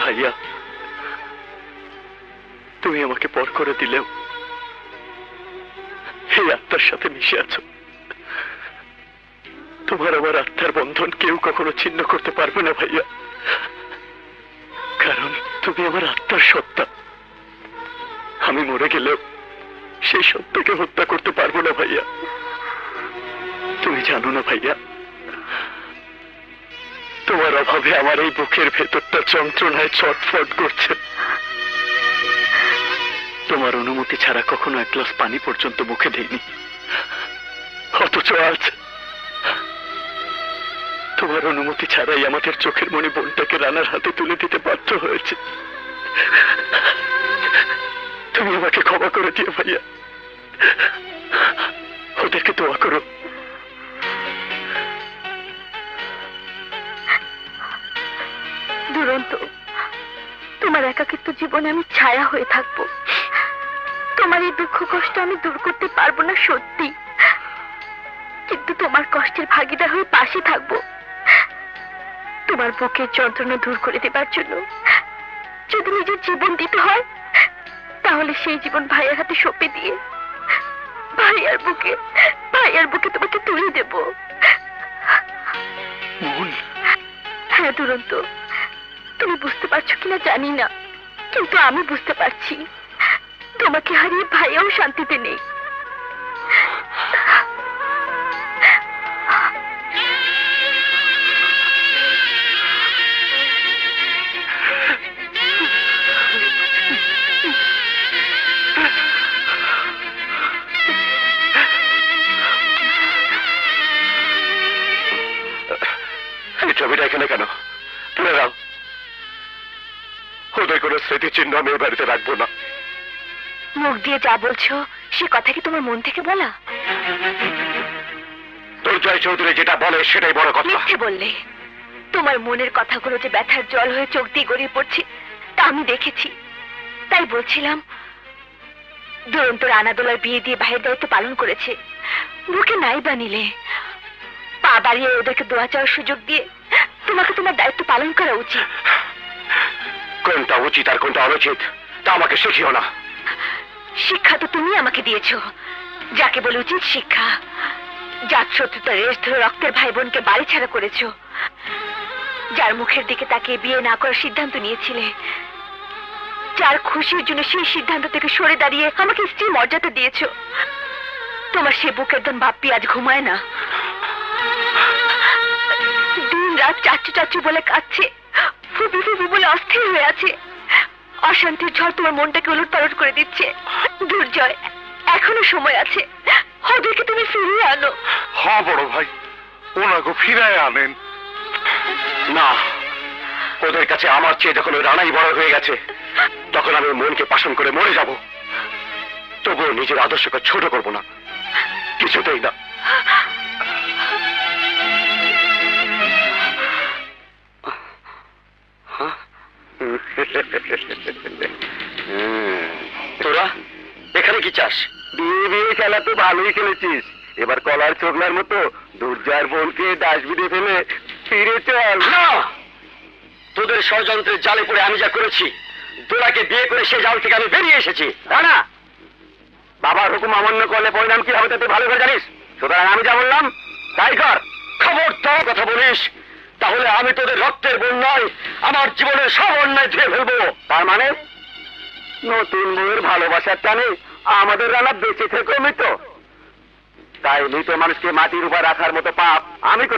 ভাইয়া, তুমি আমাকে পর করে দিলেও এই আত্মার সাথে মিশে আছো। তোমার আমার আত্মার বন্ধন কেউ কখনো ছিন্ন করতে পারবে না ভাইয়া। কারণ তুমি আমার আত্মার সত্তা। আমি মরে গেলেও সেই সত্যকে হত্যা করতে পারব না ভাইয়া। তুমি জানো না ভাইয়া তোমার আমার এই বুকের ভেতরটা যন্ত্রণায় ছটফট করছে। তোমার অনুমতি ছাড়া কখনো এক গ্লাস পানি পর্যন্ত মুখে দেইনি। অথচ আজ তোমার অনুমতি ছাড়াই আমাদের চোখের মনে বোনটাকে রানার হাতে তুলে দিতে বাধ্য হয়েছে। তুমি আমাকে ক্ষমা করে দিও ভাইয়া। ওদেরকে দোয়া করো। দুরন্ত তোমার একাকিত্ব জীবনে আমি ছায়া হয়ে থাকব। তোমার এই দুঃখ কষ্ট আমি দূর করতে পারব না সত্যি। কিন্তু তোমার কষ্টের ভাগিদার হয়ে পাশে থাকব। তোমার বুকের যন্ত্রণা দূর করে দেবার জন্য যদি নিজের জীবন দিতে হয় তাহলে সেই জীবন ভাইয়ের হাতে সঁপে দিয়ে ভাইয়ার বুকে ভাইয়ার বুকে তোমাকে তুলে দেবো। হ্যাঁ দুরন্ত। তুমি বুঝতে পারছ কিনা জানি না। কিন্তু আমি বুঝতে পারছি। তোমাকে হারিয়ে ভাইয়াও শান্তিতে নেই। ছবিটা এখানে কেন? তুলে দাও। ওদের কোনো স্মৃতিচিহ্ন আমি বাড়িতে রাখব না। মুখ দিয়ে যা বলছো সে কথা কি তোমার মন থেকে বলা? দুর্জয় চৌধুরী যেটা বলে সেটাই বড় কথা। মিথ্যে বললে। তোমার মনের কথাগুলো যে ব্যথার জল হয়ে চোখ দিয়ে গড়িয়ে পড়ছে তা আমি দেখেছি। তাই বলছিলাম দুরন্ত রানাদোলার বিয়ে দিয়ে ভাইয়ের দায়িত্ব পালন করেছে। বুকে নাই বানিলে। পা বাড়িয়ে ওদেরকে দোয়া চাওয়ার সুযোগ দিয়ে তোমাকে তোমার দায়িত্ব পালন করা উচিত। কোনটা উচিত আর কোনটা অনুচিত, তা আমাকে শিখিও না। শিক্ষা তো তুমি আমাকে দিয়েছ। যাকে বলে উচিত শিক্ষা। জাত শত্রুতা রেশ ধরে রক্তের ভাই বোনকে বাড়ি ছাড়া করেছ, যার মুখের দিকে তাকে বিয়ে না করার সিদ্ধান্ত নিয়েছিলে, যার খুশির জন্য সেই সিদ্ধান্ত থেকে সরে দাঁড়িয়ে আমাকে স্ত্রী মর্যাদা দিয়েছ, তোমার সে বুকের দম বাপ্পি আজ ঘুমায় না। দিন রাত চাচ্চু চাচ্চু বলে কাঁদছে। অস্থির হয়ে আছে। অশান্তির ঝড় তোমার মনটাকে উলট পালট করে দিচ্ছে। দুর্জয়, এখনও সময় আছে। ওদেরকে তুমি ফিরিয়ে আনো। হ, বড় ভাই। ওনাকে ফিরায় আনেন। না, ওদের কাছে আমার চেয়ে যখন ওই রানাই বড় হয়ে গেছে, তখন আমি মনকে পাশন করে মরে যাব। তবুও নিজের আদর্শকে ছোট করব না। কিছুতেই না। তোরা এখানে কি চাস? বিয়ে বিয়ে খেলা তো ভালোই খেলেছিস। এবার কলার ছোকলার মতো দুর্জয়ের বোনকে ডাস্টবিনে ফেলে ফিরে চল। না তোদের ষড়যন্ত্রের জালে পড়ে আমি যা করেছি দোলাকে বিয়ে করে সে জাল থেকে আমি বেরিয়ে এসেছি। তা না বাবার হুকুম অমান্য করলে পরিণাম কি হবে তা তুই ভালো করে জানিস। সুতরাং আমি যা বললাম তাই কর। খবর তো কথা বলিস তাহলে আমি তোদের রক্তের বন্যায় আমার জীবনের সব অন্যায় ধুয়ে ফেলব। তার মানে? নতুন বউয়ের ভালোবাসার টানে আমাদের রানা বেঁচে থেকেও মৃত। তাই মৃত মানুষকে মাটির উপর রাখার মতো পাপ আমি